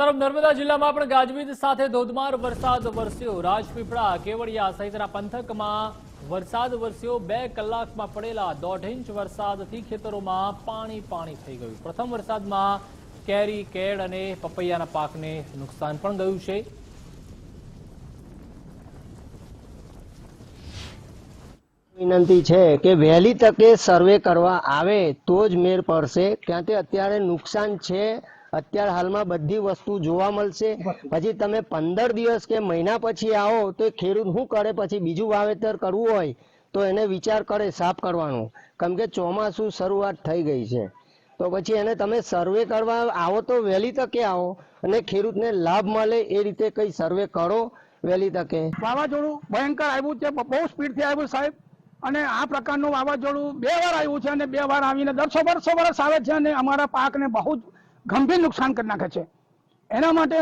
તરફ નર્મદા જિલ્લામાં પણ ગાજવીજ સાથે ધોધમાર વરસાદ વરસ્યો. રાજપીપળા, કેવડિયા સહિતના પંથકમાં વરસાદ વરસ્યો. બે કલાકમાં પડેલા દોઢ ઇંચ વરસાદથી ખેતરોમાં પાણી પાણી થઈ ગયું. પ્રથમ વરસાદમાં કેરી, કેળ અને પપૈયાના પાકને નુકસાન પણ ગયું છે. વિનંતી છે કે વહેલી તકે સર્વે કરવા આવે તો જ મેર પડશે. ક્યાં તે અત્યારે નુકસાન છે અત્યારે હાલમાં બધી વસ્તુ જોવા મળશે. પછી તમે પંદર દિવસ કે મહિના પછી આવો તો ખેડૂત શું કરે? પછી બીજું વાવેતર કરવું હોય તો એને વિચાર કરે સાફ કરવાનો. કેમ કે ચોમાસું શરૂઆત થઈ ગઈ છે. તો પછી એને તમે સર્વે કરવા આવો તો વહેલી તકે આવો અને ખેડૂતને લાભ મળે એ રીતે કઈ સર્વે કરો વહેલી તકે. વાવાઝોડું ભયંકર આવ્યું છે, બહુ સ્પીડથી આવ્યું સાહેબ. અને આ પ્રકારનું વાવાઝોડું બે વાર આવ્યું છે અને બે વાર આવીને દરસો વર્ષો વર્ષ આવે છે અને અમારા પાકને બહુ જ ગંભીર નુકસાન કરી નાખે છે. એના માટે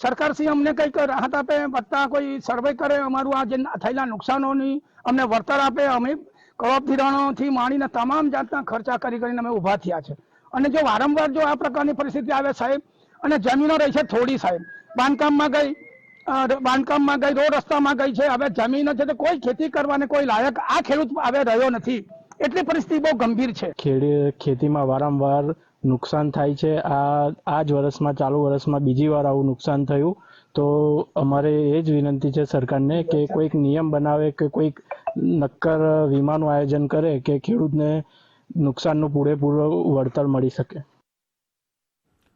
સરકારશ્રી અમને કંઈક રાહત આપે, વત્તા કોઈ સર્વે કરે, અમારું આ જે થયેલા નુકસાનોની અમને વળતર આપે, અમે કરોડ ધિરાણોથી તમામ જાતના ખર્ચા કરી કરીને અમે ઊભા થયા છે. અને જો વારંવાર જો આ પ્રકારની પરિસ્થિતિ આવે સાહેબ, અને જમીનો રહી છે થોડી સાહેબ, બાંધકામમાં ગઈ બાંધકામમાં ગઈ, રોડ રસ્તામાં ગઈ છે, હવે જમીનો છે તો કોઈ ખેતી કરવાને કોઈ લાયક આ ખેડૂત હવે રહ્યો નથી. એટલી પરિસ્થિતિ બહુ ગંભીર છે. ખેડૂત ખેતીમાં વારંવાર નુકસાન થાય છે. આ આ જ વર્ષમાં ચાલુ વર્ષમાં બીજી વાર આવું નુકસાન થયું. તો અમારે એ જ વિનંતી છે સરકારને કે કોઈક નિયમ બનાવે, કે કોઈક નક્કર વીમાનું આયોજન કરે, કે ખેડૂતને નુકસાનનું પૂરેપૂરું વળતર મળી શકે.